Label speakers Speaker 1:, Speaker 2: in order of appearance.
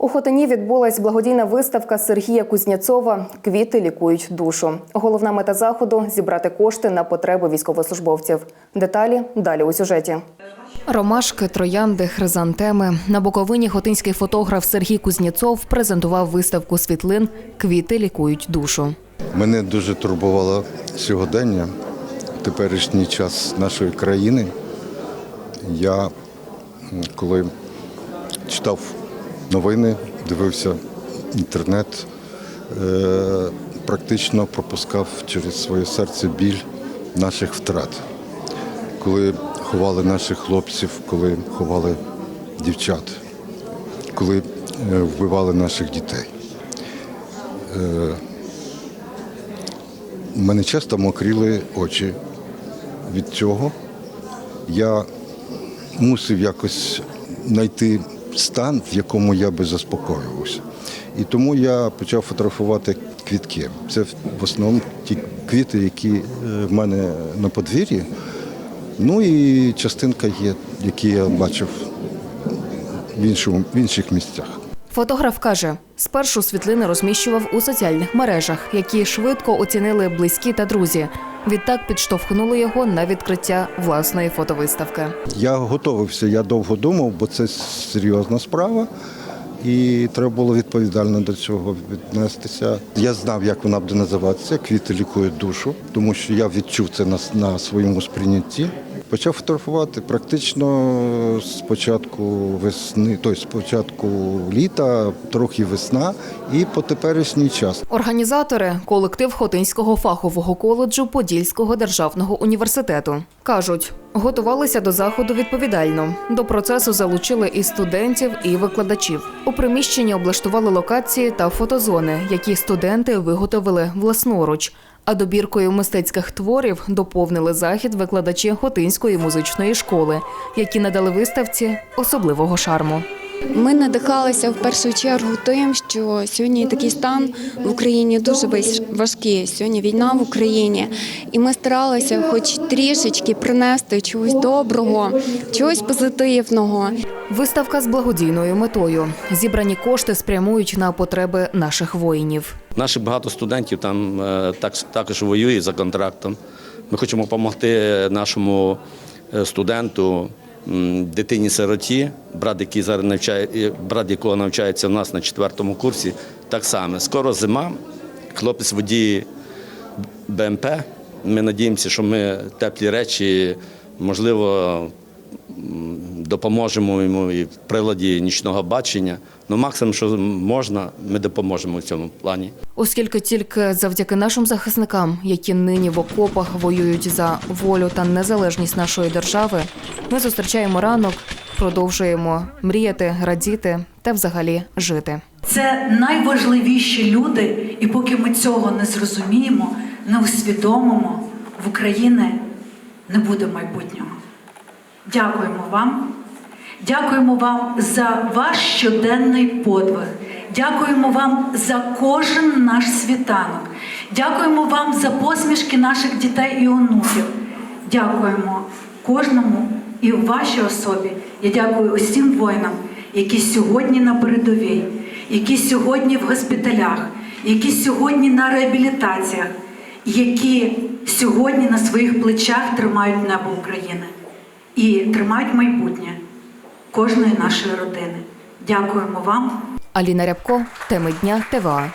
Speaker 1: У Хотині відбулась благодійна виставка Сергія Кузнєцова Квіти лікують душу. Головна мета заходу зібрати кошти на потреби військовослужбовців. Деталі далі у сюжеті. Ромашки, троянди, хризантеми. На Буковині хотинський фотограф Сергій Кузнєцов презентував виставку світлин Квіти лікують душу.
Speaker 2: Мене дуже турбувало сьогодення, теперішній час нашої країни. Я коли читав новини, дивився інтернет, е, практично пропускав через своє серце біль наших втрат. Коли ховали наших хлопців, коли ховали дівчат, коли е, вбивали наших дітей. У мене часто мокріли очі від цього. Я мусив якось знайти стан, в якому я би заспокоювався. І тому я почав фотографувати квітки. Це в основному ті квіти, які е, в мене на подвір'ї. Ну і частинка є, які я бачив в, іншому, в інших місцях.
Speaker 1: Фотограф каже, спершу світлини розміщував у соціальних мережах, які швидко оцінили близькі та друзі. Відтак підштовхнули його на відкриття власної фотовиставки.
Speaker 2: Я готувався, я довго думав, бо це серйозна справа, і треба було відповідально до цього віднестися. Я знав, як вона буде називатися Квіти лікують душу, тому що я відчув це на, на своєму сприйнятті. Почав фотографувати практично з початку весни, тобто з початку літа, трохи весна, і по теперішній час.
Speaker 1: Організатори колектив Хотинського фахового коледжу Подільського державного університету кажуть, готувалися до заходу відповідально. До процесу залучили і студентів, і викладачів. У приміщенні облаштували локації та фотозони, які студенти виготовили власноруч. А добіркою мистецьких творів доповнили захід викладачі Хотинської музичної школи, які надали виставці особливого шарму.
Speaker 3: Ми надихалися в першу чергу тим, що сьогодні такий стан в Україні дуже важкий. Сьогодні війна в Україні, і ми старалися, хоч трішечки принести чогось доброго, чогось позитивного.
Speaker 1: Виставка з благодійною метою. Зібрані кошти спрямують на потреби наших воїнів.
Speaker 4: Наших багато студентів там е, так, також воює за контрактом. Ми хочемо допомогти нашому е, студенту, дитині-сироті, брат, який зараз навчає, брат якого навчається у нас на четвертому курсі, так само. Скоро зима, хлопець водій БМП. Ми надіємося, що ми теплі речі, можливо, допоможемо йому і в приладі нічного бачення. Ну, максимум, що можна, ми допоможемо в цьому плані.
Speaker 1: Оскільки тільки завдяки нашим захисникам, які нині в окопах воюють за волю та незалежність нашої держави, ми зустрічаємо ранок, продовжуємо мріяти, радіти та взагалі жити.
Speaker 5: Це найважливіші люди, і поки ми цього не зрозуміємо, не усвідомимо, в України не буде майбутнього. Дякуємо вам. Дякуємо вам за ваш щоденний подвиг. Дякуємо вам за кожен наш світанок. Дякуємо вам за посмішки наших дітей і онуків. Дякуємо кожному і вашій особі. Я дякую усім воїнам, які сьогодні на передовій, які сьогодні в госпіталях, які сьогодні на реабілітаціях, які сьогодні на своїх плечах тримають небо України і тримають майбутнє кожної нашої родини. Дякуємо вам.
Speaker 1: Аліна Рябко, теми дня ТВА.